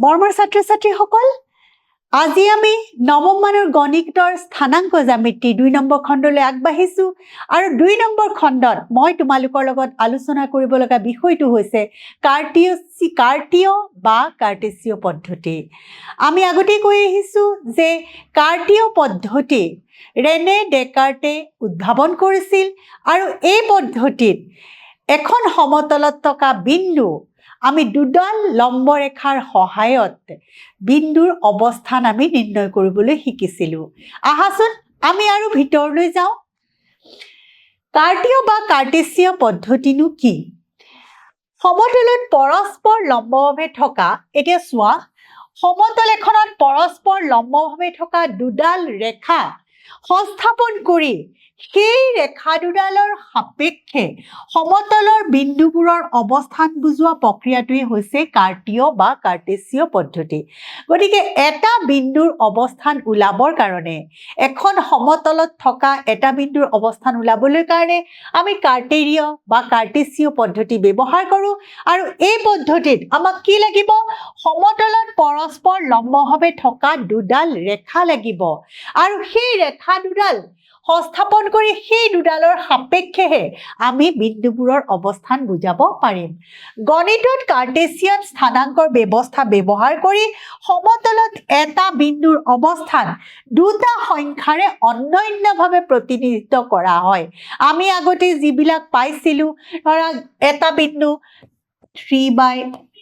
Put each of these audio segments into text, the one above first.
মৰমৰ ছাত্ৰ ছাত্ৰীসকল আজি আমি নৱম মানৰ গণিতৰ স্থানাংক জ্যামিতি দুই নম্বৰ খণ্ডলৈ আগবাঢ়িছোঁ আৰু দুই নম্বৰ খণ্ডত মই তোমালোকৰ লগত আলোচনা কৰিব লগা বিষয়টো হৈছে কাৰ্টিয় কাৰ্টিয় বা কাৰ্টেচিয় পদ্ধতি। আমি আগতেই কৈ আহিছোঁ যে কাৰ্টিয় পদ্ধতি ৰেনে ডেকাৰ্টে উদ্ভাৱন কৰিছিল আৰু এই পদ্ধতিত এখন সমতলত থকা বিন্দু আমি দুডাল লম্ব ৰেখাৰ সহায়ত বিন্দুৰ অৱস্থান আমি নিৰ্ণয় কৰিবলৈ শিকিছিলোঁ। আহাচোন আমি আৰু ভিতৰলৈ যাওঁ। কাৰ্টীয় বা কাৰ্টেচিয় পদ্ধতিনো কি? সমতলত পৰস্পৰ লম্বভাৱে থকা এতিয়া চোৱা সমতল এখনত পৰস্পৰ লম্বভাৱে থকা দুডাল ৰেখা সংস্থাপন কৰি সেই ৰেখা দুডালৰ সাপেক্ষে সমতলৰ বিন্দুবোৰৰ অৱস্থান বুজোৱা প্ৰক্ৰিয়াটোৱেই হৈছে কাৰ্টীয় বা কাৰ্টেচিয় পদ্ধতি। গতিকে এটা বিন্দুৰ অৱস্থান ওলাবৰ কাৰণে এখন সমতলত থকা এটা বিন্দুৰ অৱস্থান ওলাবলৈ কাৰণে আমি কাৰ্টেৰিয় বা কাৰ্টেচিয় পদ্ধতি ব্যৱহাৰ কৰোঁ আৰু এই পদ্ধতিত আমাক কি লাগিব? সমতলত পৰস্পৰ লম্বভাৱে থকা দুডাল ৰেখা লাগিব আৰু সেই ৰেখা দুডাল সংস্থাপন কৰি সেই দুডালৰ সাপেক্ষেহে আমি বিন্দুবোৰৰ অৱস্থান বুজাব পাৰিম। গণিতত কাৰ্টেচিয়ান স্থানাংকৰ ব্যৱস্থা ব্যৱহাৰ কৰি সমতলত এটা বিন্দুৰ অৱস্থান দুটা সংখ্যাৰে অনন্যভাৱে প্ৰতিনিধিত্ব কৰা হয়। আমি আগতে যিবিলাক পাইছিলোঁ, ধৰা এটা বিন্দু থ্ৰী বাই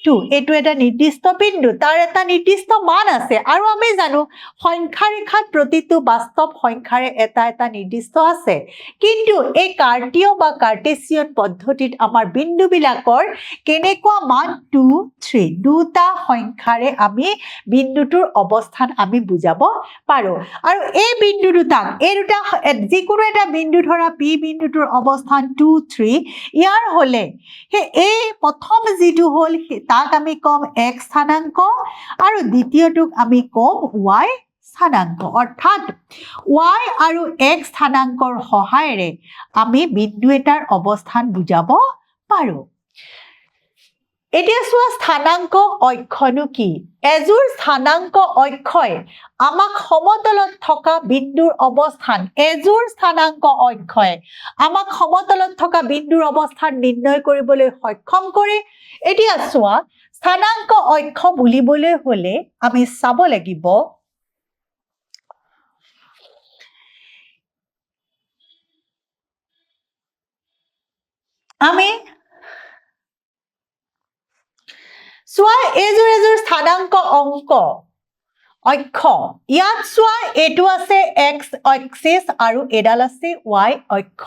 টু এইটো এটা নিৰ্দিষ্ট বিন্দু, তাৰ এটা নিৰ্দিষ্ট মান আছে। আৰু আমি জানো, সংখ্যা ৰেখাত প্ৰতিটো বাস্তৱ সংখ্যাৰে এটা এটা নিৰ্দিষ্ট আছে। কিন্তু এই কাৰ্টীয় বা কাৰ্টেচিয়ন পদ্ধতিত আমাৰ বিন্দুবিলাকৰ কেনেকুৱা মান? টু, থ্ৰী, দুটা সংখ্যাৰে আমি বিন্দুটোৰ অৱস্থান আমি বুজাব পাৰোঁ। আৰু এই বিন্দু দুটাক, এই দুটা, যিকোনো এটা বিন্দু ধৰা, পি বিন্দুটোৰ অৱস্থান, টু, থ্ৰী, ইয়াৰ হ'লে, সেই এই প্ৰথম যিটো হ'ল তাক আমি ক'ম এক্স স্থানাংক আৰু দ্বিতীয়টোক আমি ক'ম ৱাই স্থানাংক। অৰ্থাৎ ৱাই আৰু এক্স স্থানাংকৰ সহায়েৰে আমি বিন্দু এটাৰ অৱস্থান বুজাব পাৰোঁ। এতিয়া চোৱা স্থানাংক অক্ষনো কি? এযোৰ স্থানাংক অক্ষয় আমাক সমতলত থকা বিন্দুৰ অৱস্থান এযোৰ স্থানাংক অক্ষয় আমাক সমতলত থকা বিন্দুৰ অৱস্থান নিৰ্ণয় কৰিবলৈ সক্ষম কৰে এতিয়া চোৱা স্থানাংক অক্ষ বুলিবলৈ হ'লে আমি চাব লাগিব আমি চোৱা এইযোৰ এযোৰ স্থানাংক অঙ্ক। অক্ষ। ইয়াত চোৱা এইটো আছে এক্স অক্সিছ আৰু এডাল আছে ৱাই অক্ষ।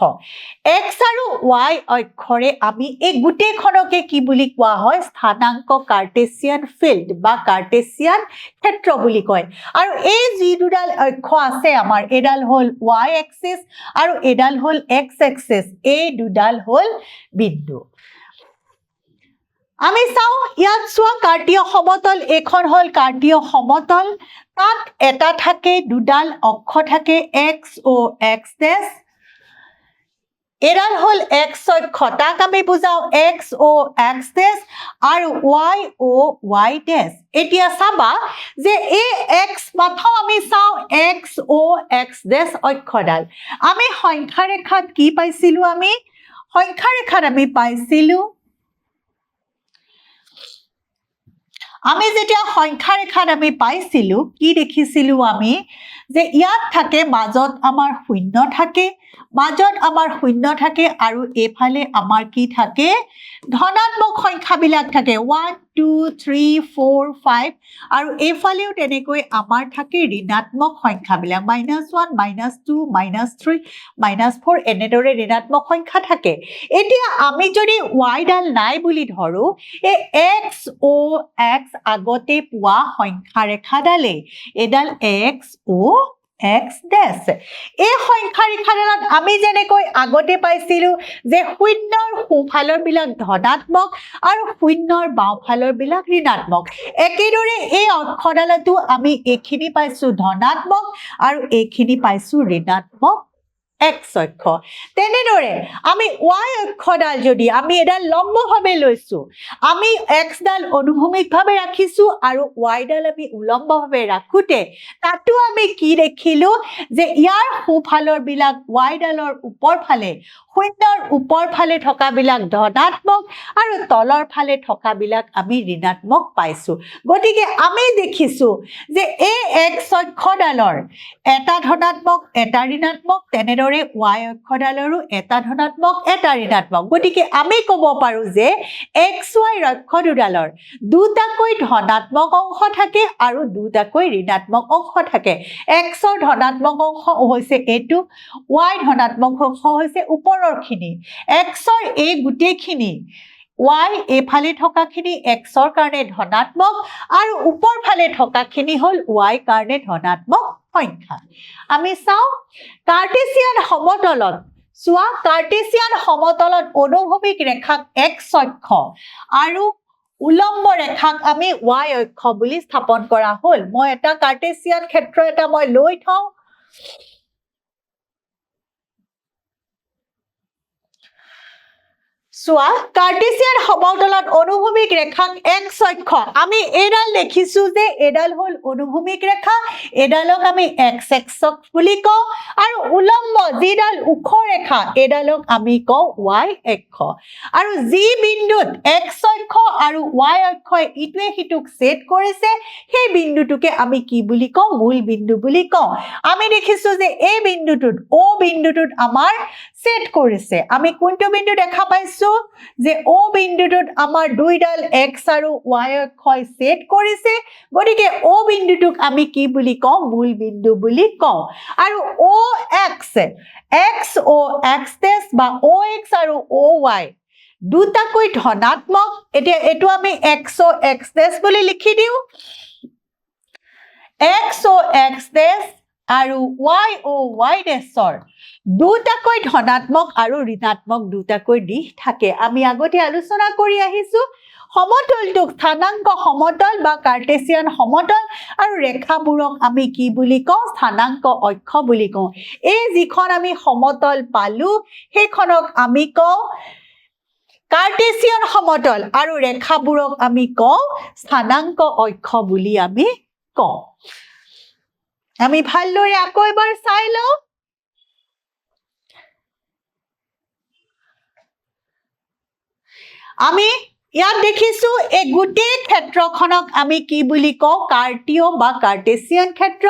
এক্স আৰু ৱাই অক্ষৰে আমি এই গোটেইখনকে কি বুলি কোৱা হয়? স্থানাংক কাৰ্টেচিয়ান ফিল্ড বা কাৰ্টেচিয়ান ক্ষেত্ৰ বুলি কয়। আৰু এই যি দুডাল অক্ষ আছে আমাৰ, এডাল হ'ল ৱাই এক্সিছ আৰু এডাল হ'ল এক্স এক্সিছ এই দুডাল হ'ল বিন্দু। আমি চাওঁ ইয়াত চোৱা কাৰ্টীয় সমতল এইখন হ'ল কাৰ্টীয় সমতল। তাত এটা থাকে দুডাল অক্ষ থাকে এক্স অ' এক্স ডেছ এডাল হ'ল এক্স অক্ষ তাক আমি বুজাওঁ এক্স অ' এক্স ডেছ আৰু ৱাই অ' ৱাই ডেছ এতিয়া চাবা যে এই এক্স প্ৰথম আমি চাওঁ এক্স অ' এক্স ডেছ অক্ষডাল। আমি সংখ্যা ৰেখাত কি পাইছিলোঁ আমি? সংখ্যা ৰেখাত আমি পাইছিলোঁ আমি যেতিয়া সংখ্যা ৰেখাত আমি পাইছিলোঁ, কি দেখিছিলোঁ আমি? যে ইয়াত থাকে, মাজত আমাৰ শূন্য থাকে, মাজত আমাৰ শূন্য থাকে আৰু এইফালে আমাৰ কি থাকে? ধনাত্মক সংখ্যাবিলাক থাকে। One two three four five আৰু এইফালেও তেনেকৈ আমাৰ থাকে ঋণাত্মক সংখ্যাবিলাক। Minus one minus two minus three minus four এনেদৰে ঋণাত্মক সংখ্যা থাকে। এতিয়া আমি যদি ৱাইডাল নাই বুলি ধৰোঁ এই এক্স অ' এক্স আগতে পোৱা সংখ্যা ৰেখাডালেই এইডাল এক্স অ' এক্স ডেছ এই সংখ্যা আমি যেনেকৈ আগতে পাইছিলোঁ যে শূন্যৰ সোঁফালৰ বিলাক ধনাত্মক আৰু শূন্যৰ বাওঁফালৰ বিলাক ঋণাত্মক। একেদৰে এই অক্ষডালতো আমি এইখিনি পাইছোঁ ধনাত্মক আৰু এইখিনি পাইছোঁ ঋণাত্মক। এক্স অক্ষ। তেনেদৰে আমি ৱাই অক্ষডাল যদি আমি এডাল লম্বভাৱে লৈছোঁ, আমি এক্সডাল অনুভূমিকভাৱে ৰাখিছোঁ আৰু ৱাইডাল আমি উলম্বভাৱে ৰাখোঁতে, তাতো আমি কি দেখিলোঁ যে ইয়াৰ সোঁফালৰবিলাক ৱাইডালৰ ওপৰ ফালে শূন্যৰ ওপৰ ফালে থকাবিলাক ধনাত্মক আৰু তলৰ ফালে থকাবিলাক আমি ঋণাত্মক পাইছোঁ। গতিকে আমি দেখিছোঁ যে এই এক্স অক্ষডালৰ এটা ধনাত্মক এটা ঋণাত্মক তেনেদৰে ৱাই অক্ষডালৰো এটা ধনাত্মক এটা ঋণাত্মক। গতিকে আমি ক'ব পাৰোঁ যে এক্স ৱাই অক্ষ দুডালৰ দুটাকৈ ধনাত্মক অংশ থাকে আৰু দুটাকৈ ঋণাত্মক অংশ থাকে। এক্সৰ ধনাত্মক অংশ হৈছে এইটো ৱাই ধনাত্মক অংশ হৈছে ওপৰৰখিনি এক্সৰ এই গোটেইখিনি ৱাই এইফালে থকাখিনি এক্সৰ কাৰণে ধনাত্মক আৰু ওপৰ ফালে থকাখিনি হ'ল ৱাই কাৰণে ধনাত্মক সংখ্যা। আমি চাওঁ কাৰ্টেছিয়ান সমতলত চোৱা কাৰ্টেছিয়ান সমতলত অনুভূমিক ৰেখাক এক্স অক্ষ আৰু উলম্ব ৰেখাক আমি ৱাই অক্ষ বুলি স্থাপন কৰা হ'ল। মই এটা কাৰ্টেছিয়ান ক্ষেত্ৰ এটা মই লৈ থওঁ। চোৱা কাৰ্টেছিয়ান সমতলত অনুভূমিক ৰেখাক এক্স অক্ষ আমি এইডাল দেখিছোঁ যে এইডাল হ'ল অনুভূমিক ৰেখা এইডালক আমি এক্স এক্স বুলি কওঁ আৰু উলম্ব যিডাল ওখ ৰেখা এইডালক আমি কওঁ ৱাই অক্ষ। আৰু যি বিন্দুত এক্স অক্ষ আৰু ৱাই অক্ষই ইটোৱে সিটোক ছেদ কৰিছে সেই বিন্দুটোকে আমি কি বুলি কওঁ? মূল বিন্দু বুলি কওঁ। আমি দেখিছোঁ যে এই বিন্দুটোত অ' বিন্দুটোত আমাৰ ছেদ কৰিছে। আমি কোনটো বিন্দু দেখা পাইছোঁ? যে অ' বিন্দুটোত আমাৰ দুইডাল এক্স আৰু ৱাই অক্ষই ছেদ কৰিছে। গতিকে অ' বিন্দুটোক আমি কি বুলি কওঁ? মূল বিন্দু বুলি কওঁ। আৰু O' X X O' X dash বা অ' এক্স আৰু অ' ৱাই দুটাকৈ ধনাত্মক। এতিয়া এইটো আমি এক্স অ' এক্স ডেছ বুলি লিখি দিওঁ। এক্স অ' এক্স ডেছ আৰু ৱাই অ' ৱাই ডেছৰ দুটাকৈ ধনাত্মক আৰু ঋণাত্মক দুটাকৈ দিশ থাকে। আমি আগতে আলোচনা কৰি আহিছোঁ সমতলটোক স্থানাংক সমতল বা কাৰ্টেছিয়ান সমতল আৰু ৰেখাবোৰক আমি কি বুলি কওঁ? স্থানাংক অক্ষ বুলি কওঁ। এই যিখন আমি সমতল পালোঁ সেইখনক আমি কওঁ কাৰ্টেছিয়ান সমতল আৰু ৰেখাবোৰক আমি কওঁ স্থানাংক অক্ষ বুলি আমি কওঁ। আমি ভালদৰে আকৌ এবাৰ চাই লওঁ আমি ইয়াত দেখিছো এই গোটেই ক্ষেত্ৰখনক আমি কি বুলি কওঁ, কাৰ্টিঅ বা কাৰ্টেচিয়ান ক্ষেত্ৰ।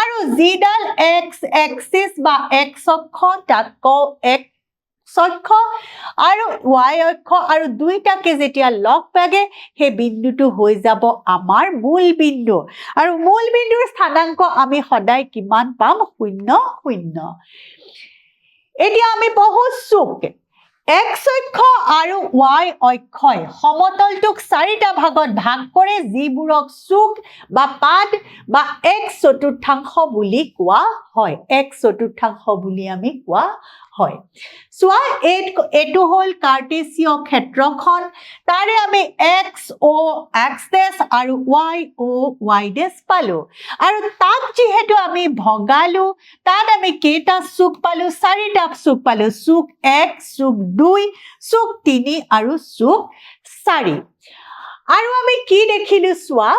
আৰু যিডাল এক্স এক্সিছ বা এক্স অক্ষ, তাক কওঁ এক্স অক্ষ আৰু ৱাই অক্ষ আৰু দুইটাকে যেতিয়া লগ লাগে সেই বিন্দুটো হৈ যাব আমাৰ মূল বিন্দু। আৰু মূল বিন্দুৰ স্থানাংক আমি সদায় কিমান পাম? শূন্য শূন্য। এতিয়া আমি পঢ়ো চুক। এক্স অক্ষ আৰু ৱাই অক্ষই সমতলটোক চাৰিটা ভাগত ভাগ কৰে যিবোৰক চুক বা পাদ বা এক চতুৰ্থাংশ বুলি কোৱা হয়। এক চতুৰ্থাংশ বুলি আমি কোৱা হয়। চোৱা এই এইটো হ'ল কাৰ্টেছিয় ক্ষেত্ৰখন তাৰে আমি এক্স অ' এক্স ডেছ আৰু ৱাই অ' ৱাই ডেছ পালোঁ। আৰু তাক যিহেতু আমি ভগালোঁ, তাত আমি কেইটা চুক পালোঁ? চাৰিটা চুক পালোঁ। চুক এক, চুক দুই, চুক তিনি আৰু চুক চাৰি। আৰু আমি কি দেখিলোঁ চোৱা?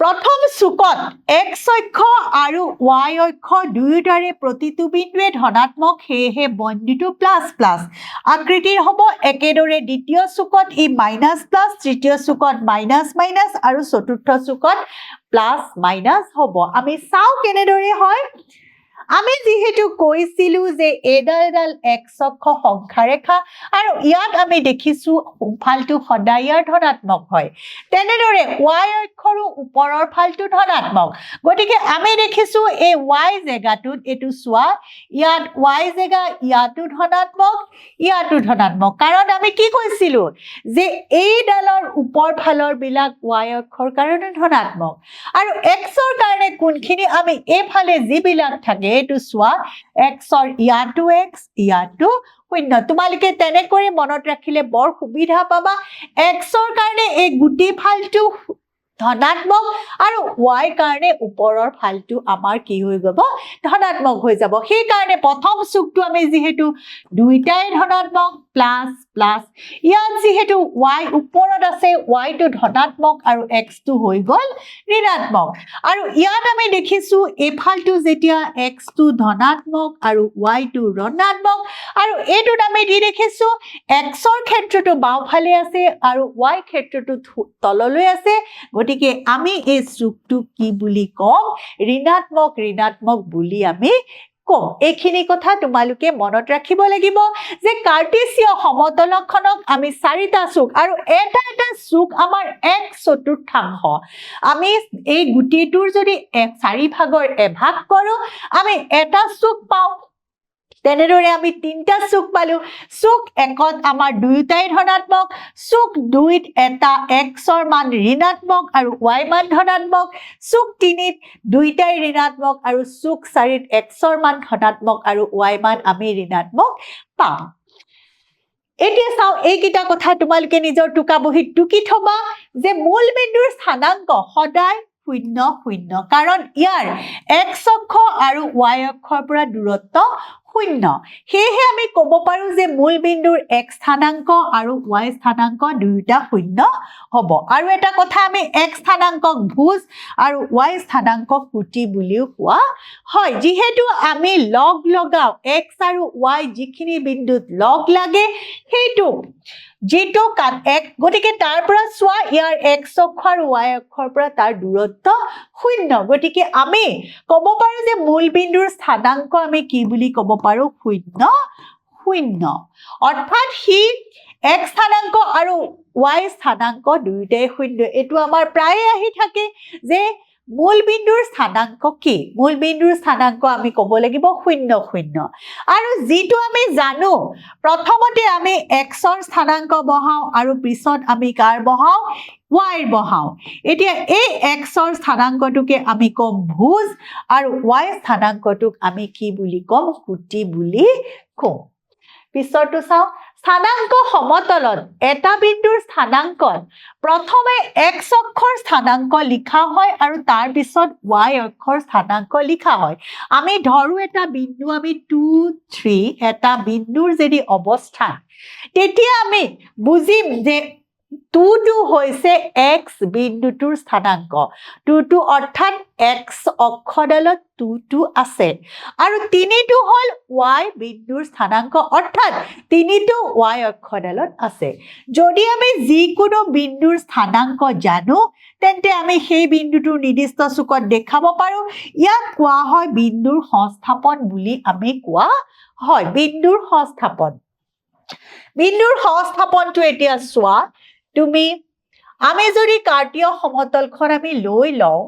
প্ৰথম চুকত এক্স অক্ষ আৰু ৱাই অক্ষ দুয়োটাৰে প্ৰতিটো বিন্দুৱে ধনাত্মক সেয়েহে বন্দিটো প্লাছ প্লাছ। আকৃতিৰ হ'ব একেদৰে দ্বিতীয় চুকত ই মাইনাছ প্লাছ তৃতীয় চুকত মাইনাছ মাইনাছ আৰু চতুৰ্থ চুকত প্লাছ মাইনাছ হ'ব। আমি চাওঁ কেনেদৰে হয়। আমি যিহেতু কৈছিলোঁ যে এইডাল এডাল এক্স অক্ষ সংখ্যা ৰেখা আৰু ইয়াত আমি দেখিছোঁ সোঁফালটো সদায় ইয়াৰ ধনাত্মক হয়। তেনেদৰে ৱাই অক্ষৰো ওপৰৰ ফালটো ধনাত্মক। গতিকে আমি দেখিছোঁ এই ৱাই জেগাটোত এইটো চোৱা ইয়াত ৱাই জেগা ইয়াতো ধনাত্মক ইয়াতো ধনাত্মক। কাৰণ আমি কি কৈছিলোঁ যে এইডালৰ ওপৰ ফালৰ বিলাক ৱাই অক্ষৰ কাৰণে ধনাত্মক। আৰু এক্সৰ কাৰণে কোনখিনি আমি এইফালে যিবিলাক থাকে এইটো চোৱা এক্সৰ ইয়াতো এক্স ইয়াতো শূন্য। তোমালোকে তেনেকৈ মনত ৰাখিলে বৰ সুবিধা পাবা। এক্সৰ কাৰণে এই গোটেই ফালটো ধনাত্মক আৰু ৱাইৰ কাৰণে ওপৰৰ ফালটো আমাৰ কি হৈ যাব? ধনাত্মক হৈ যাব। সেইকাৰণে প্ৰথম চুকটো আমি যিহেতু দুইটাই ধনাত্মক প্লাছ প্লাছ ইয়াত যিহেতু ৱাই ওপৰত আছে ৱাইটো ধনাত্মক আৰু এক্সটো হৈ গ'ল ঋণাত্মক। আৰু ইয়াত আমি দেখিছোঁ এইফালটো যেতিয়া এক্সটো ধনাত্মক আৰু ৱাইটো ঋণাত্মক আৰু এইটোত আমি দি দেখিছোঁ এক্সৰ ক্ষেত্ৰটো বাওঁফালে আছে আৰু ৱাই ক্ষেত্ৰটো তললৈ আছে। গতিকে আমি এই চুকটো কি বুলি ক'ম? ঋণাত্মক ঋণাত্মক বুলি আমি ক'ম। এইখিনি কথা তোমালোকে মনত ৰাখিব লাগিব যে কাৰ্টেচিয় সমতলখনক আমি চাৰিটা চুক আৰু এটা এটা চুক আমাৰ এক চতুৰ্থাংশ। আমি এই গোটেইটোৰ যদি এক চাৰি ভাগৰ এভাগ কৰোঁ আমি এটা চুক পাওঁ। তেনেদৰে আমি তিনিটা চুক পালোঁ। চুক একত আমাৰ দুয়োটাই ধনাত্মক চুক দুইত এটা এক্সৰ মান ঋণাত্মক আৰু ৱাই মান ধনাত্মক চুক তিনিত দুইটাই ঋণাত্মক আৰু চুক চাৰিত এক্সৰ মান ধনাত্মক আৰু ৱাই মান আমি ঋণাত্মক পাম। এতিয়া চাওঁ এইকেইটা কথা তোমালোকে নিজৰ টোকা বহীত টুকি থবা যে মূল বিন্দুৰ স্থানাংক সদায় শূন্য শূন্য। কাৰণ ইয়াৰ এক্স অক্ষ আৰু ৱাই অক্ষৰ পৰা দূৰত্ব শূন্য। সেয়েহে আমি ক'ব পাৰোঁ যে মূল বিন্দুৰ এক্স স্থানাংক আৰু ৱাই স্থানাংক দুয়োটা শূন্য হ'ব। আৰু এটা কথা আমি এক্স স্থানাংকক ভোজ আৰু ৱাই স্থানাংকক কুটি বুলিও কোৱা হয়। যিহেতু আমি লগ লগাওঁ এক্স আৰু ৱাই যিখিনি বিন্দুত লগ লাগে সেইটো যিটো কাট এক, গতিকে তাৰ পৰা চোৱা, ইয়াৰ এক্স অক্ষ আৰু ৱাই অক্ষৰ পৰা তাৰ দূৰত্ব শূন্য। গতিকে আমি ক'ব পাৰোঁ যে মূল বিন্দুৰ স্থানাংক আমি কি বুলি ক'ব পাৰোঁ? শূন্য শূন্য। অৰ্থাৎ সি এক স্থানাংক আৰু ৱাই স্থানাংক দুয়োটাই শূন্য। এইটো আমাৰ প্ৰায়ে আহি থাকে যে মূল বিন্দুৰ স্থানাংক কি? মূল বিন্দুৰ স্থানাংক আমি ক'ব লাগিব শূন্য শূন্য। আৰু যিটো আমি জানো প্ৰথমতে আমি এক্সৰ স্থানাংক বহাওঁ আৰু পিছত আমি কাৰ বহাওঁ? ৱাইৰ বহাওঁ। এতিয়া এই এক্সৰ স্থানাংকটোকে আমি ক'ম ভোজ আৰু ৱাই স্থানাংকটোক আমি কি বুলি ক'ম? সুটি বুলি কওঁ পিছৰটো চাওঁ। স্থানাংক সমতলত এটা বিন্দুৰ স্থানাংকত প্ৰথমে এক্স অক্ষৰ স্থানাংক লিখা হয় আৰু তাৰপিছত ৱাই অক্ষৰ স্থানাংক লিখা হয়। আমি ধৰোঁ এটা বিন্দু আমি টু থ্ৰী এটা বিন্দুৰ যদি অৱস্থান। তেতিয়া আমি বুজিম যে টুটো হৈছে এক্স বিন্দুটোৰ স্থানাংক। টুটো অৰ্থাৎ এক্স অক্ষডালত টুটো আছে। আৰু তিনিটো হ'ল ৱাই বিন্দুৰ স্থানাংক, অৰ্থাৎ তিনিটো ৱাই অক্ষডালত আছে। যদি আমি যিকোনো বিন্দুৰ স্থানাংক জানো, তেন্তে আমি সেই বিন্দুটোৰ নিৰ্দিষ্ট চুকত দেখাব পাৰোঁ। ইয়াক কোৱা হয় বিন্দুৰ সংস্থাপন বুলি আমি কোৱা হয়। বিন্দুৰ সংস্থাপন। বিন্দুৰ সংস্থাপনটো এতিয়া চোৱা। তুমি আমি যদি কাৰ্টীয় সমতলখন আমি লৈ লওঁ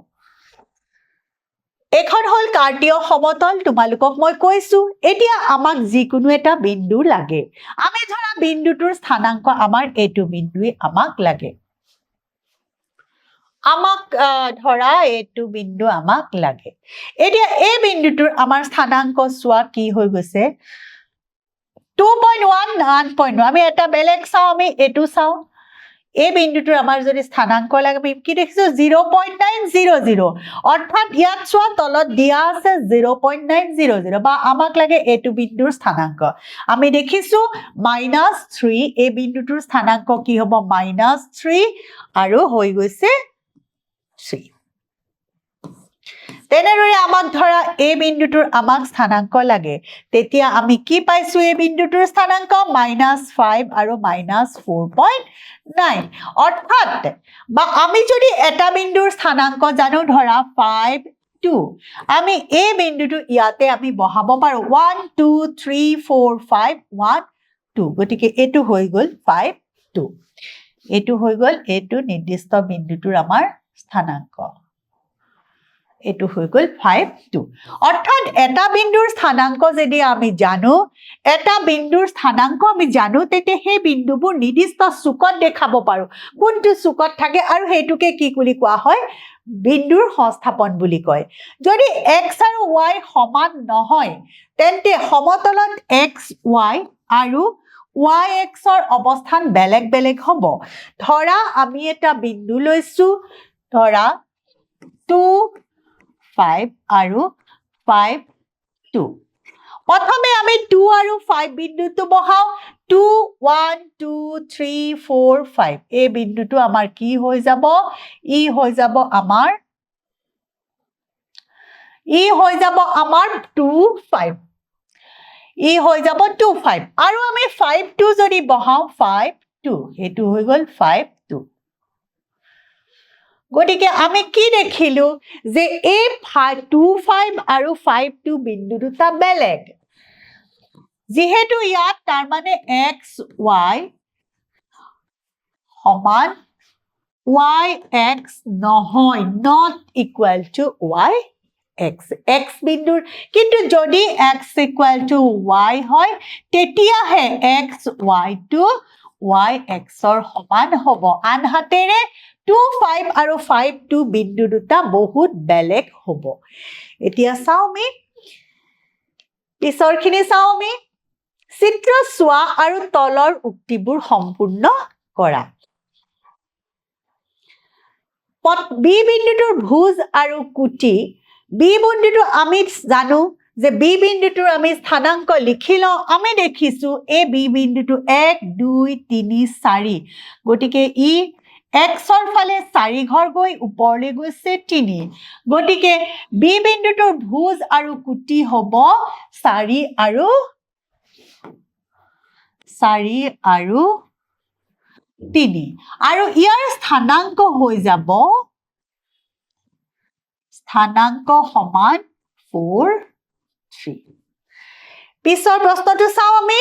এইখন হ'ল কাৰ্টীয় সমতল, তোমালোকক মই কৈছোঁ, এতিয়া আমাক যিকোনো এটা বিন্দু লাগে। আমি ধৰা বিন্দুটোৰ স্থানাংক আমাৰ এইটো বিন্দুৱে আমাক লাগে। আমাক ধৰা এইটো বিন্দু আমাক লাগে। এতিয়া এই বিন্দুটোৰ আমাৰ স্থানাংক চোৱা কি হৈ গৈছে? Two point one one point আমি এটা বেলেগ চাওঁ, আমি এইটো চাওঁ। এই বিন্দুটোৰ আমাৰ যদি স্থানাংক লাগে কি দেখিছোঁ? Zero' point nine zero' zero' অৰ্থাৎ ইয়াত চোৱা, তলত দিয়া আছে zero' point nine zero' zero' বা আমাক লাগে এইটো বিন্দুৰ স্থানাংক। আমি দেখিছোঁ মাইনাছ থ্ৰী এই বিন্দুটোৰ স্থানাংক কি হ'ব? মাইনাছ থ্ৰী আৰু হৈ গৈছে থ্ৰী তেনেদৰে আমাক ধৰা এই বিন্দুটোৰ আমাক স্থানাংক লাগে। তেতিয়া আমি কি পাইছোঁ এই বিন্দুটোৰ স্থানাংক? মাইনাছ ফাইভ আৰু মাইনাছ ফ'ৰ পইণ্ট নাইন। অৰ্থাৎ, বা আমি যদি এটা বিন্দুৰ স্থানাংক জানো, ধৰা ফাইভ, টু, আমি এই বিন্দুটো ইয়াতে আমি বহাব পাৰোঁ। One, two, three, four, five, one, two. গতিকে এইটো হৈ গ'ল ফাইভ, টু। এইটো হৈ গ'ল এইটো নিৰ্দিষ্ট বিন্দুটোৰ আমাৰ স্থানাংক। এইটো হৈ গ'ল ফাইভ টু অৰ্থাৎ এটা বিন্দুৰ স্থানাংক যদি আমি জানো, এটা বিন্দুৰ স্থানাংক আমি জানো তেতিয়া সেই বিন্দুবোৰ নিৰ্দিষ্ট চুকত দেখাব পাৰোঁ। কোনটো চুকত থাকে আৰু সেইটোকে কি বুলি কোৱা হয়? বিন্দুৰ সংস্থাপন বুলি কয়। যদি এক্স আৰু ৱাই সমান নহয়, তেন্তে সমতলত এক্স ৱাই আৰু ৱাই এক্সৰ অৱস্থান বেলেগ বেলেগ হ'ব। ধৰা আমি এটা বিন্দু লৈছোঁ, ধৰা টু ফাইভ আৰু ফাইভ টু প্ৰথমে আমি টু আৰু ফাইভ বিন্দুটো বহাওঁ। Two one two three four five এই বিন্দুটো আমাৰ কি হৈ যাব? ই হৈ যাব আমাৰ ই হৈ যাব আমাৰ টু ফাইভ ই হৈ যাব টু ফাইভ আৰু আমি ফাইভ টু যদি বহাওঁ ফাইভ টু সেইটো হৈ গ'ল ফাইভ গতিকে আমি কি দেখিলো যে এই টু ফাইভ আৰু ফাইভ টু বিন্দু দুটা বেলেগ। যিহেতু ইয়াত তাৰমানে এক্স ৱাই সমান ৱাই এক্স নহয় not equal to Y X X বিন্দুৰ, কিন্তু যদি এক্স ইকুৱেল টু ৱাই হয়, তেতিয়াহে এক্স ৱাইটো ৱাই এক্সৰ সমান হ'ব। আনহাতেৰে টু ফাইভ আৰু ফাইভ টু বিন্দু দুটা বহুত বেলেগ হ'ব। এতিয়া চাওঁ আমি। পিছৰখিনি চাওঁ আমি। চিত্ৰ চোৱা আৰু তলৰ উক্তিবোৰ সম্পূৰ্ণ কৰা। বি বিন্দুটোৰ ভোজ আৰু কুটি। বি বিন্দুটো আমি জানো যে বি বিন্দুটোৰ আমি স্থানাংক লিখি লওঁ। আমি দেখিছোঁ, এই বি বিন্দুটো এক, দুই, তিনি, চাৰি। গতিকে ই এক্সৰ ফালে চাৰি ঘৰ গৈ ওপৰলৈ গৈছে তিনি। গতিকে বি বিন্দুটোৰ ভোজ আৰু কুটি হ'ব চাৰি আৰু চাৰি আৰু তিনি। আৰু ইয়াৰ স্থানাংক হৈ যাব স্থানাংক সমান ফ'ৰ থ্ৰী পিছৰ প্ৰশ্নটো চাওঁ আমি।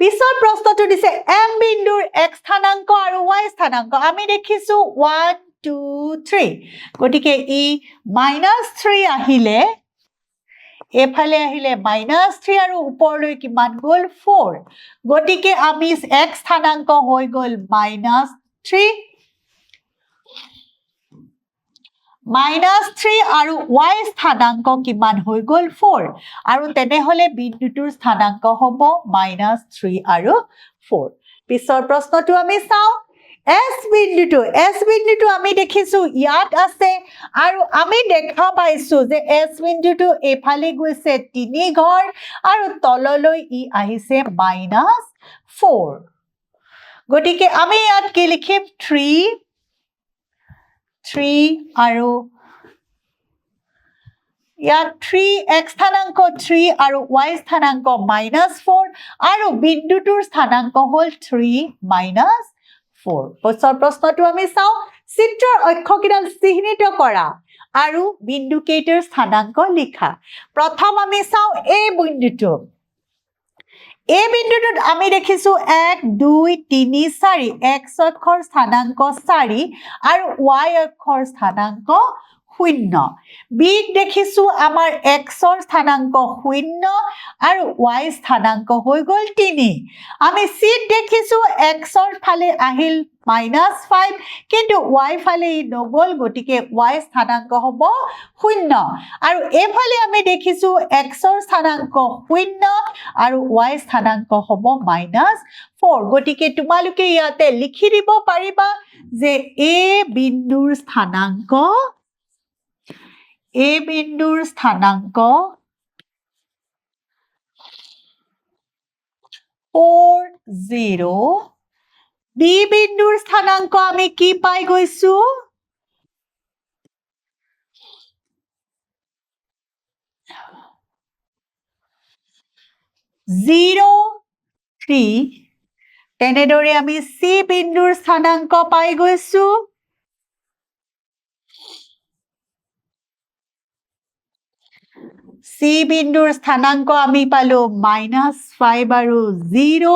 পিছৰ প্ৰশ্নটো দিছে এম বিন্দুৰ এক্স স্থানাংক আৰু ৱাই স্থানাংক। আমি দেখিছো ওৱান টু থ্ৰী গতিকে ই মাইনাছ থ্ৰী আহিলে এইফালে আহিলে মাইনাছ থ্ৰী আৰু ওপৰলৈ কিমান গ'ল? ফ'ৰ গতিকে আমি এক্স স্থানাংক হৈ গ'ল মাইনাছ থ্ৰী মাইনাছ থ্ৰী আৰু ৱাই স্থানাংক কিমান হৈ গ'ল? ফ'ৰ আৰু তেনেহ'লে বিন্দুটোৰ স্থানাংক হ'ব মাইনাছ থ্ৰী আৰু ফ'ৰ পিছৰ প্ৰশ্নটো আমি চাওঁ। এছ বিন্দুটো এছ বিন্দুটো আমি দেখিছোঁ ইয়াত আছে। আৰু আমি দেখা পাইছোঁ যে এছ বিন্দুটো এইফালে গৈছে তিনি ঘৰ। আৰু তললৈ ই আহিছে মাইনাছ ফ'ৰ গতিকে আমি ইয়াত কি লিখিম? থ্ৰী থ্ৰী আৰু ইয়াত থ্ৰী এক্স স্থানাংক থ্ৰী আৰু ৱাই স্থানাংক মাইনাছ ফ'ৰ আৰু বিন্দুটোৰ স্থানাংক হ'ল থ্ৰী মাইনাছ ফ'ৰ পিছৰ প্ৰশ্নটো আমি চাওঁ, চিত্ৰৰ অক্ষকেইডাল চিহ্নিত কৰা আৰু বিন্দু কেইটাৰ স্থানাংক লিখা প্ৰথম আমি চাওঁ এই বিন্দুটো এই বিন্দুটোত আমি দেখিছো এক, দুই, তিনি, চাৰি। এক্স অক্ষৰ স্থানাংক চাৰি আৰু ৱাই অক্ষৰ স্থানাংক শূন্য। বিত দেখিছো আমাৰ এক্সৰ স্থানাংক শূন্য আৰু ৱাই স্থানাংক হৈ গ'ল তিনি। আমি চিত দেখিছো এক্সৰ ফালে আহিল মাইনাছ ফাইভ কিন্তু ৱাই ফালে ই নগ'ল গতিকে ৱাই স্থানাংক হ'ব শূন্য। আৰু এইফালে আমি দেখিছো এক্সৰ স্থানাংক শূন্য আৰু ৱাই স্থানাংক হ'ব মাইনাছ ফ'ৰ গতিকে তোমালোকে ইয়াতে লিখি দিব পাৰিবা যে এ বিন্দুৰ স্থানাংক এ বিন্দুৰ স্থানাংক ফ'ৰ জিৰ' বি বিন্দুৰ স্থানাংক আমি কি পাই গৈছো? জিৰ' থ্ৰী তেনেদৰে আমি চি বিন্দুৰ স্থানাংক পাই গৈছো। চি বিন্দুৰ স্থানাংক আমি পালো মাইনাছ ফাইভ আৰু জিৰ'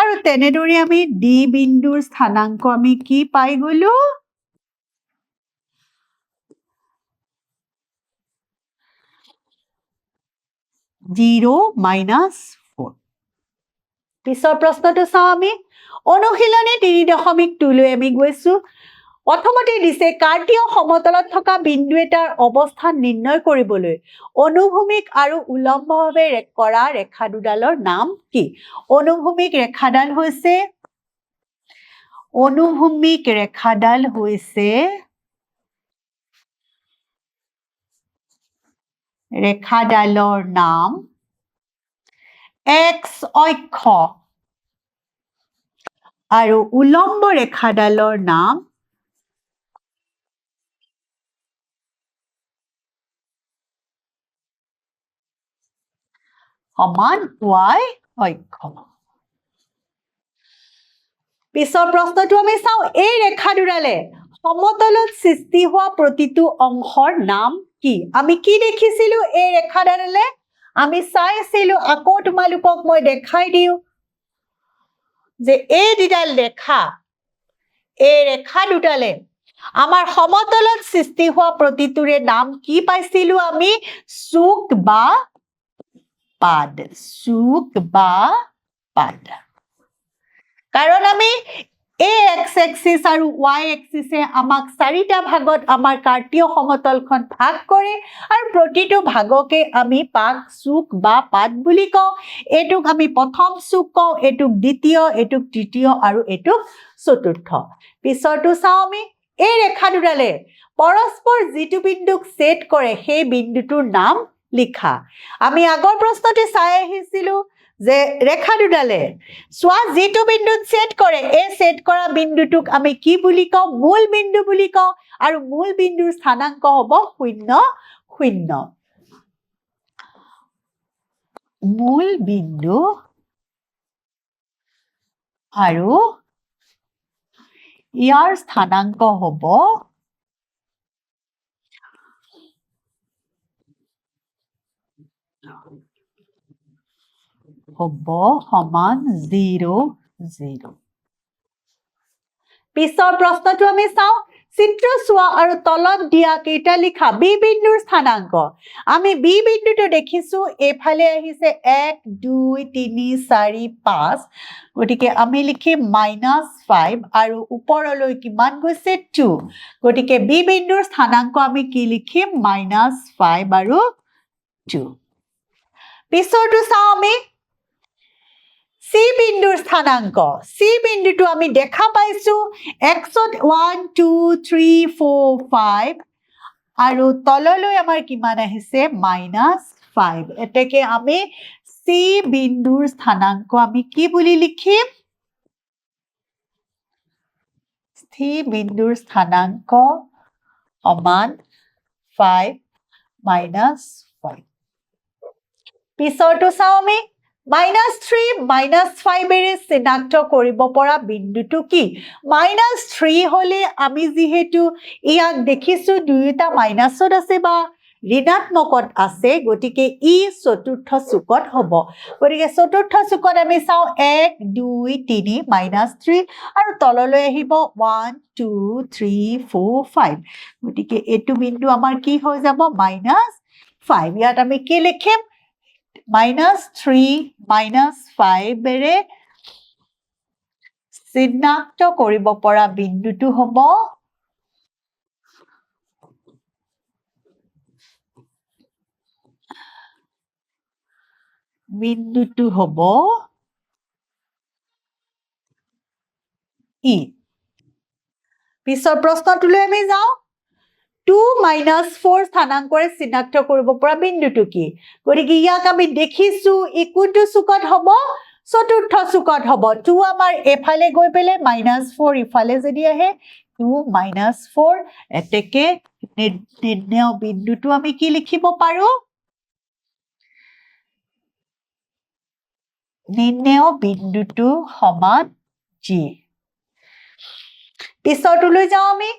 আৰু তেনেদৰে আমি ডি বিন্দুৰ স্থানাংক আমি কি পাই গলো? জিৰ' মাইনাছ ফ'ৰ পিছৰ প্ৰশ্নটো চাওঁ আমি। অনুশীলনী তিনি দশমিক টুলৈ আমি গৈছো। প্ৰথমতে দিছে কাৰ্তীয় সমতলত থকা বিন্দু এটাৰ অৱস্থান নিৰ্ণয় কৰিবলৈ। অনুভূমিক আৰু উলম্বভাৱে কৰা ৰেখা দুডালৰ নাম কি? অনুভূমিক ৰেখাডাল হৈছে অনুভূমিক ৰেখাডাল হৈছে ৰেখাডালৰ নাম এক্স অক্ষ। আৰু উলম্ব ৰেখাডালৰ নাম সমান ৱাই অক্ষ পিছৰ প্ৰশ্নটো আমি চাওঁ, এই ৰেখা দুডালে সমতলত সৃষ্টি হোৱা প্ৰতিটো অংশৰ নাম কি? আমি কি দেখিছিলো এই ৰেখাডালে আমি চাইছিলো, আকৌ তোমালোকক মই দেখাই দিওঁ যে এই দুডাল ৰেখা, এই ৰেখা দুডালে আমাৰ সমতলত সৃষ্টি হোৱা প্ৰতিটোৰে নাম কি পাইছিলো আমি? চুক বা পাদ চুক বা পাদ। কাৰণ আমি এই এক্স এক্সিছ আৰু ৱাই এক্সিছে আমাক চাৰিটা ভাগত আমাৰ কাৰ্তীয় সমতলখন ভাগ কৰে আৰু প্ৰতিটো ভাগকে আমি পাক চুক বা পাত বুলি কওঁ। এইটোক আমি প্ৰথম চুক কওঁ, এইটোক দ্বিতীয়, এইটোক তৃতীয় আৰু এইটোক চতুৰ্থ। পিছৰটো চাওঁ আমি, এই ৰেখা দুডালে পৰস্পৰ যিটো বিন্দুক ছেদ কৰে, সেই বিন্দুটোৰ নাম লিখা। আমি আগৰ প্ৰশ্নতে চাই আহিছিলো যে ৰেখা দুডালে চোৱা যিটো বিন্দুত ছেদ কৰে এই ছেদ কৰা বিন্দুটোক আমি কি বুলি কওঁ? মূল বিন্দু বুলি কওঁ আৰু মূল বিন্দুৰ স্থানাংক হ'ব শূন্য শূন্য। মূল বিন্দু আৰু ইয়াৰ স্থানাংক হ'ব হ'ব সমান জিৰ' জিৰ' পিছৰ প্ৰশ্নটো আমি চাওঁ। চিত্ৰ চোৱা আৰু তলত দিয়া কেইটা লিখা বি বিন্দুৰ স্থানাংক। আমি বি বিন্দুটো দেখিছো, এইফালে আহিছে এক, দুই, তিনি, চাৰি, পাঁচ। গতিকে আমি লিখিম মাইনাছ ফাইভ আৰু ওপৰলৈ কিমান গৈছে টু। গতিকে বি বিন্দুৰ স্থানাংক আমি কি লিখিম? মাইনাছ ফাইভ আৰু টু। পিছৰটো চাওঁ আমি। চি বিন্দুৰ স্থানাংক চি বিন্দুটো আমি দেখা পাইছো। এক্সত one two three four five আৰু তললৈ আমাৰ কিমান আহিছে? মাইনাছ ফাইভ এতেকে আমি চি বিন্দুৰ স্থানাংক আমি কি বুলি লিখিম? চি বিন্দুৰ স্থানাংক সমান ফাইভ মাইনাছ ফাইভ পিছৰটো চাওঁ আমি। মাইনাছ থ্ৰী মাইনাছ ফাইভেৰে চিনাক্ত কৰিব পৰা বিন্দুটো কি? মাইনাছ থ্ৰী হ'লে আমি যিহেতু ইয়াক দেখিছোঁ দুয়োটা মাইনাছত আছে বা ঋণাত্মকত আছে গতিকে ই চতুৰ্থ চুকত হ'ব। গতিকে চতুৰ্থ চুকত আমি চাওঁ এক দুই তিনি মাইনাছ থ্ৰী আৰু তললৈ আহিব one two three four five গতিকে এইটো বিন্দু আমাৰ কি হৈ যাব? মাইনাছ ফাইভ ইয়াত আমি কি লিখিম? মাইনাছ থ্ৰী মাইনাছ ফাইভেৰে চিনাক্ত কৰিব পৰা বিন্দুটো হ'ব বিন্দুটো হ'ব ই পিছৰ প্ৰশ্নটোলৈ আমি যাওঁ। টু মাইনাছ ফ'ৰ স্থানাংকৰে চিনাক্ত কৰিব পৰা বিন্দুটো কি? গতিকে ইয়াক আমি দেখিছো ই কোনটো চুকত হ'ব চতুৰ্থ চুকত হ'ব। টু আমাৰ এইফালে গৈ পেলাই মাইনাছ ফ'ৰ ইফালে যদি আহে টু মাইনাছ ফ'ৰ এতেকে নিৰ্ণয় বিন্দুটো আমি কি লিখিব পাৰো? নিৰ্ণয় বিন্দুটো সমান জি পিছৰটোলৈ যাওঁ আমি।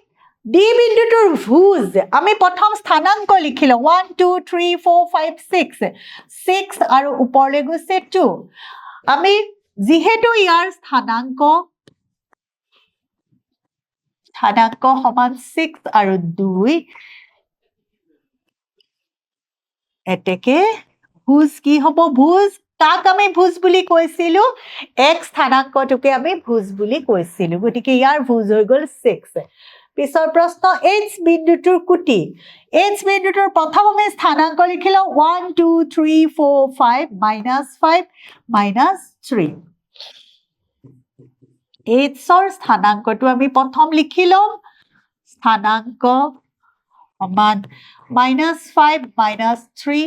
ডি বিন্দুটোৰ ভুজ, আমি প্ৰথম স্থানাংক লিখিলো। One two three four five six six আৰু ওপৰলৈ গৈছে টু আমি যিহেতু ইয়াৰ স্থানাংক স্থানাংক সমান ছিক্স আৰু দুই, এতেকে ভুজ কি হ'ব? ভুজ, তাক আমি ভুজ বুলি কৈছিলো। এক স্থানাংকটোকে আমি ভুজ বুলি কৈছিলো। গতিকে ইয়াৰ ভুজ হৈ গ'ল ছিক্স পিছৰ প্ৰশ্ন এইচ বিন্দুটোৰ কুটি? এইচ বিন্দুটোৰ প্ৰথম আমি স্থানাংক লিখিলো one two three four five minus five minus three এইচৰ স্থানাংকটো আমি প্ৰথম লিখি ল'ম স্থানাংক সমান মাইনাছ ফাইভ মাইনাছ থ্ৰী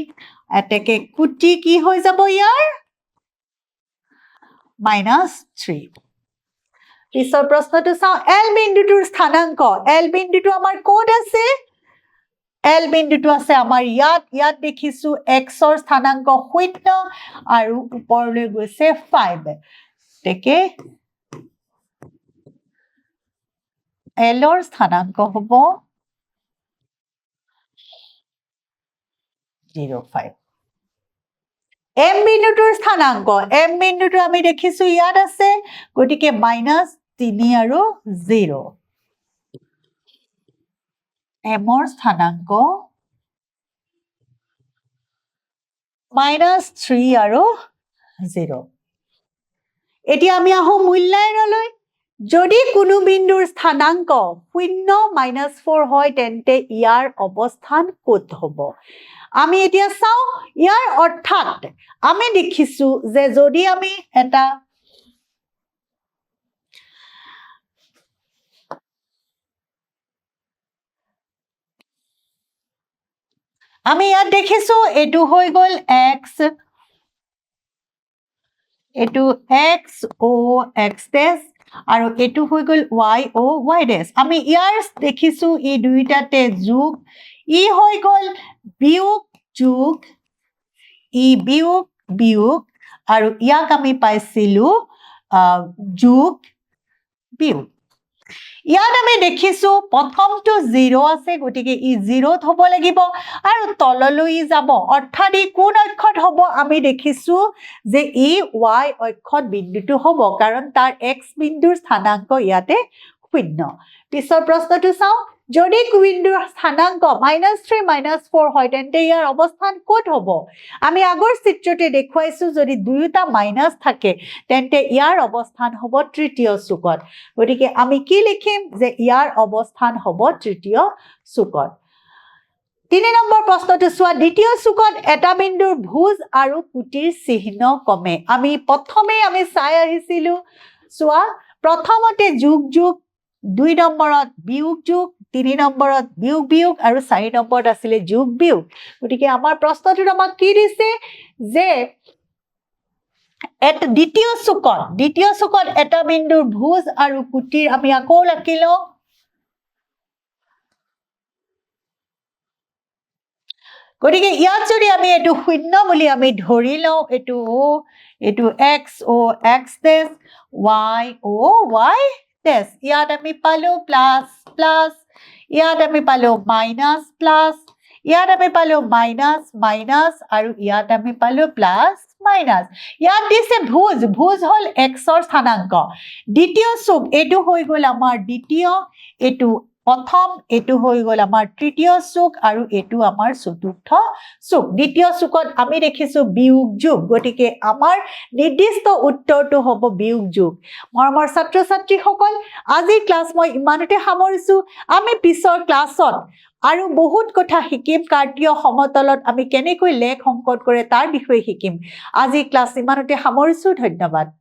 এতেকে কুটি কি হৈ যাব ইয়াৰ? মাইনাছ থ্ৰী পিছৰ প্ৰশ্নটো চাওঁ। এল বিন্দুটোৰ স্থানাংক। এল বিন্দুটো আমাৰ ক'ত আছে? এল বিন্দুটো আছে আমাৰ ইয়াত। ইয়াত দেখিছো এক্সৰ স্থানাংক শূন্য আৰু ওপৰলৈ গৈছে ফাইভ গতিকে এলৰ স্থানাংক হ'ব জিৰ' ফাইভ এম বিন্দুটোৰ স্থানাংক। এম বিন্দুটো আমি দেখিছো ইয়াত আছে। গতিকে মাইনাছ তিনি আৰু জিৰ' এমৰ স্থানাংক মাইনাছ থ্ৰী আৰু জিৰ' এতিয়া আমি আহোঁ মূল্যায়নলৈ। যদি কোনো বিন্দুৰ স্থানাংক শূন্য মাইনাছ ফ'ৰ হয়, তেন্তে ইয়াৰ অৱস্থান ক'ত হ'ব? আমি এতিয়া চাওঁ, ইয়াৰ অৰ্থাৎ আমি দেখিছো যে যদি আমি এটা আমি ইয়াত দেখিছো এইটো হৈ গ'ল এক্স। এইটো এক্স অ' এক্স ডেছ, আৰু এইটো হৈ গ'ল ৱাই অ' ৱাই ডেছ। আমি ইয়াৰ দেখিছো, ই দুয়োটাতে যোগ। ই হৈ গ'ল বিয়োগ, যোগ। ই বিয়োগ বিয়োগ। আৰু ইয়াক আমি পাইছিলো যোগ, বিয়োগ। ইয়াত আমি দেখিছো প্ৰথমটো জিৰ' আছে গতিকে ই জিৰ'ত হ'ব লাগিব আৰু তললৈ যাব। অৰ্থাৎ ই কোন অক্ষত হ'ব আমি দেখিছো যে ই ৱাই অক্ষত বিন্দুটো হ'ব কাৰণ তাৰ এক্স বিন্দুৰ স্থানাংক ইয়াতে শূন্য। পিছৰ প্ৰশ্নটো চাওঁ, যদি বিন্দুৰ স্থানাংক মাইনাছ থ্ৰী মাইনাছ ফ'ৰ হয়, তেন্তে ইয়াৰ অৱস্থান ক'ত হ'ব? আমি আগৰ চিত্ৰতে দেখুৱাইছো, যদি দুয়োটা মাইনাছ থাকে, তেন্তে ইয়াৰ অৱস্থান হ'ব তৃতীয় চুকত। গতিকে আমি কি লিখিম যে ইয়াৰ অৱস্থান হ'ব তৃতীয় চুকত? তিনি নম্বৰ প্ৰশ্নটো চোৱা, দ্বিতীয় চুকত এটা বিন্দুৰ ভোজ আৰু কুটিৰ চিহ্ন কমে। আমি প্ৰথমেই আমি চাই আহিছিলো, চোৱা, প্ৰথমতে যোগ যোগ দুই নম্বৰত বিয়োগ, যোগ, তিনি নম্বৰত বিয়োগ বিয়োগ আৰু চাৰি নম্বৰত আছিলে যোগ, বিয়োগ। গতিকে আমাৰ প্ৰশ্নটোত আমাক কি দিছে যে এটা দ্বিতীয় চুকত দ্বিতীয় চুকত এটা বিন্দুৰ ভোজ আৰু কুটিৰ আমি আকৌ ৰাখি লওঁ গতিকে ইয়াত যদি আমি এইটো শূন্য বুলি আমি ধৰি লওঁ, এইটো অ' এইটো X, O' X dash, Y, O' Y dash ইয়াত আমি পালো প্লাছ প্লাছ ইয়াত আমি পালো মাইনাছ প্লাছ ইয়াত আমি পালো মাইনাছ মাইনাছ আৰু ইয়াত আমি পালো প্লাছ মাইনাছ ইয়াত দিছে ভোজ ভোজ হ'ল এক্সৰ স্থানাংক দ্বিতীয় চুক এইটো হৈ গ'ল আমাৰ দ্বিতীয় এইটো প্ৰথম এইটো হৈ গ'ল আমাৰ তৃতীয় চুক আৰু এইটো আমাৰ চতুৰ্থ চুক। দ্বিতীয় চুকত আমি দেখিছো বিয়োগ যোগ গতিকে আমাৰ নিৰ্দিষ্ট উত্তৰটো হ'ব বিয়োগ যোগ। মৰমৰ ছাত্ৰ ছাত্ৰীসকল আজিৰ ক্লাছ মই ইমানতে সামৰিছো। আমি পিছৰ ক্লাছত আৰু বহুত কথা শিকিম। কাৰ্তীয় সমতলত আমি কেনেকৈ লেখ সংকট কৰে তাৰ বিষয়ে শিকিম। আজি ক্লাছ ইমানতে সামৰিছো। ধন্যবাদ।